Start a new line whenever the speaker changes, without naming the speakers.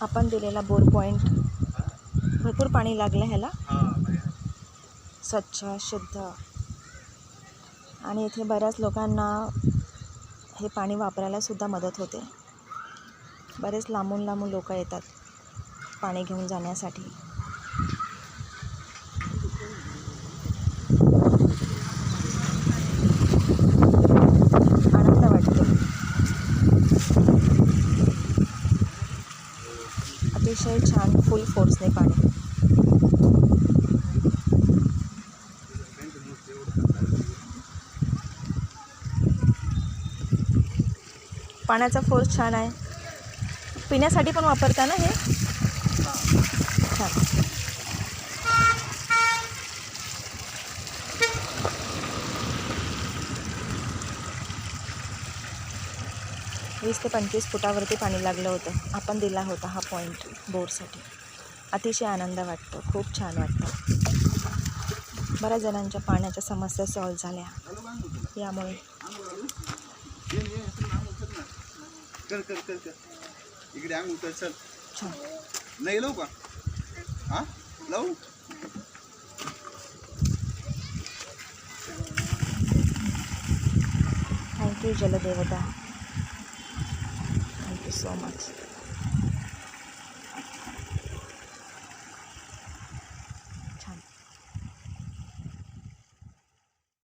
आपण दिलेला bore point भरपूर पाणी लागलं ह्याला. स्वच्छ शुद्ध. आणि इथे बऱ्याच लोकांना हे पाणी वापरायला सुद्धा मदत होते. बरेच लांबून लांबून लोक येतात पाणी घेऊन जाण्यासाठी आनंद वाटतो अतिशय छान फुल फोर्सने पाणी. पाण्याचा फोर्स छान आहे. पिण्यासाठी पण वापरता ना हे? छान. वीस ते पंचवीस फुटावरती पाणी लागलं होतं. आपण दिला होता हा पॉईंट बोरसाठी. अतिशय आनंद वाटतो. खूप छान वाटतं. बऱ्याच जणांच्या पाण्याच्या समस्या सॉल्व झाल्या. यामुळे. छान.
नाही लावू का? हा? लावू?
Thank you Jaldevta. you so much.